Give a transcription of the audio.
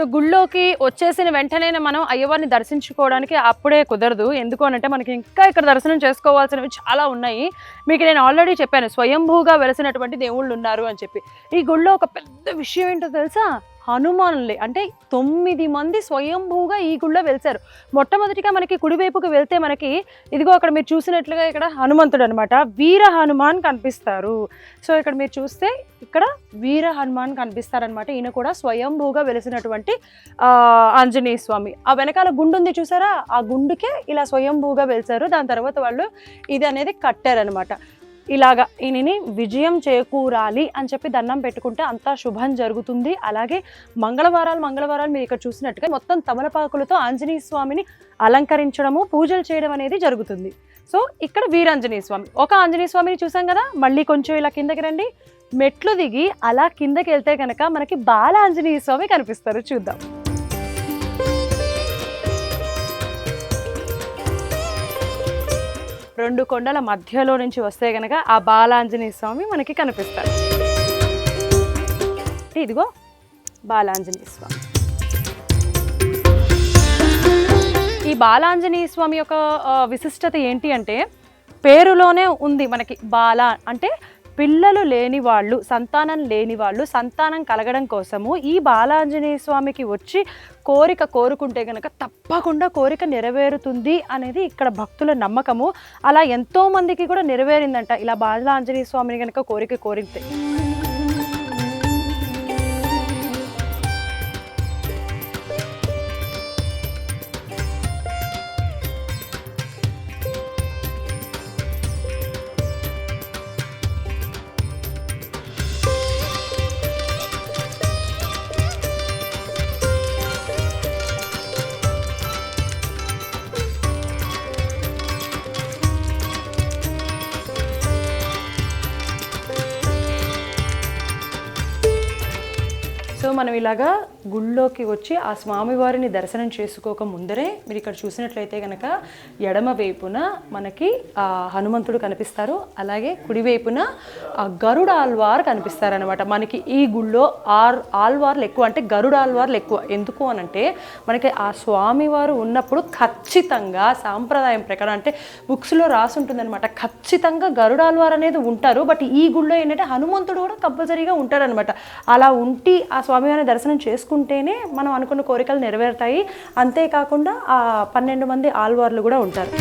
So గుళ్ళోకి వచ్చేసిన వెంటనే మనం అయ్యవారిని దర్శించుకోవడానికి అప్పుడే కుదరదు. ఎందుకు అనంటే మనకి ఇంకా ఇక్కడ దర్శనం చేసుకోవాల్సినవి చాలా ఉన్నాయి. మీకు నేను ఆల్రెడీ చెప్పాను స్వయంభూగా వెలిసినటువంటి దేవుళ్ళు ఉన్నారు అని చెప్పి. ఈ గుళ్ళో ఒక పెద్ద విషయం ఏంటో తెలుసా? హనుమానులే. అంటే తొమ్మిది మంది స్వయంభూగా ఈ గుళ్ళో వెలిసారు మొట్టమొదటిగా మనకి కుడివైపుకి వెళ్తే మనకి ఇదిగో అక్కడ మీరు చూసినట్లుగా ఇక్కడ హనుమంతుడు అనమాట వీర హనుమాన్ కనిపిస్తారు. సో ఇక్కడ మీరు చూస్తే ఇక్కడ వీర హనుమాన్ కనిపిస్తారనమాట. ఈయన కూడా స్వయంభూగా వెలిసినటువంటి ఆంజనేయ స్వామి. ఆ వెనకాల గుండు ఉంది చూసారా? ఆ గుండుకే ఇలా స్వయంభూగా వెలిసారు దాని తర్వాత వాళ్ళు ఇది అనేది కట్టారనమాట. ఇలాగా ఈయనని విజయం చేకూరాలి అని చెప్పి దండం పెట్టుకుంటే అంతా శుభం జరుగుతుంది. అలాగే మంగళవారాలు మంగళవారాలు మీరు ఇక్కడ చూసినట్టుగా మొత్తం తమలపాకులతో ఆంజనేయ స్వామిని అలంకరించడము పూజలు చేయడం అనేది జరుగుతుంది. సో ఇక్కడ వీరాంజనేయ స్వామి. ఒక ఆంజనేయ స్వామిని చూసాం కదా మళ్ళీ కొంచెం ఇలా కిందకి రండి. మెట్లు దిగి అలా కిందకి వెళ్తే కనుక మనకి బాల ఆంజనేయ స్వామి కనిపిస్తారు. చూద్దాం. రెండు కొండల మధ్యలో నుంచి వస్తే గనక ఆ బాలాంజనేయ స్వామి మనకి కనిపిస్తారు. ఇదిగో బాలాంజనేయ స్వామి. ఈ బాలాంజనేయ స్వామి యొక్క విశిష్టత ఏంటి అంటే పేరులోనే ఉంది మనకి బాల అంటే పిల్లలు లేని వాళ్ళు సంతానం లేని వాళ్ళు సంతానం కలగడం కోసము ఈ బాలాంజనేయ స్వామికి వచ్చి కోరిక కోరుకుంటే కనుక తప్పకుండా కోరిక నెరవేరుతుంది అనేది ఇక్కడ భక్తుల నమ్మకము. అలా ఎంతోమందికి కూడా నెరవేరిందంట ఇలా బాలాంజనేయ స్వామిని కనుక కోరిక కోరితే. సో మనం ఇలాగా గుళ్ళోకి వచ్చి ఆ స్వామివారిని దర్శనం చేసుకోక ముందరే మీరు ఇక్కడ చూసినట్లయితే కనుక ఎడమ వైపున మనకి ఆ హనుమంతుడు కనిపిస్తారు. అలాగే కుడివైపున ఆ గరుడ ఆల్వార్ కనిపిస్తారనమాట మనకి ఈ గుళ్ళో ఆర్ ఆల్వార్లు ఎక్కువ అంటే గరుడ ఆల్వార్లు ఎక్కువ. ఎందుకు అనంటే మనకి ఆ స్వామివారు ఉన్నప్పుడు ఖచ్చితంగా సాంప్రదాయం ప్రకారం అంటే బుక్స్లో రాసి ఖచ్చితంగా ఖచ్చితంగా గరుడాల్వార్ అనేది ఉంటారు. బట్ ఈ గుళ్ళో ఏంటంటే హనుమంతుడు కూడా కంపల్సరీగా ఉంటాడనమాట అలా ఉండి ఆ స్వామివారిని దర్శనం చేసుకుంటేనే మనం అనుకున్న కోరికలు నెరవేరుతాయి. అంతేకాకుండా ఆ పన్నెండు మంది ఆల్వార్లు కూడా ఉంటారు.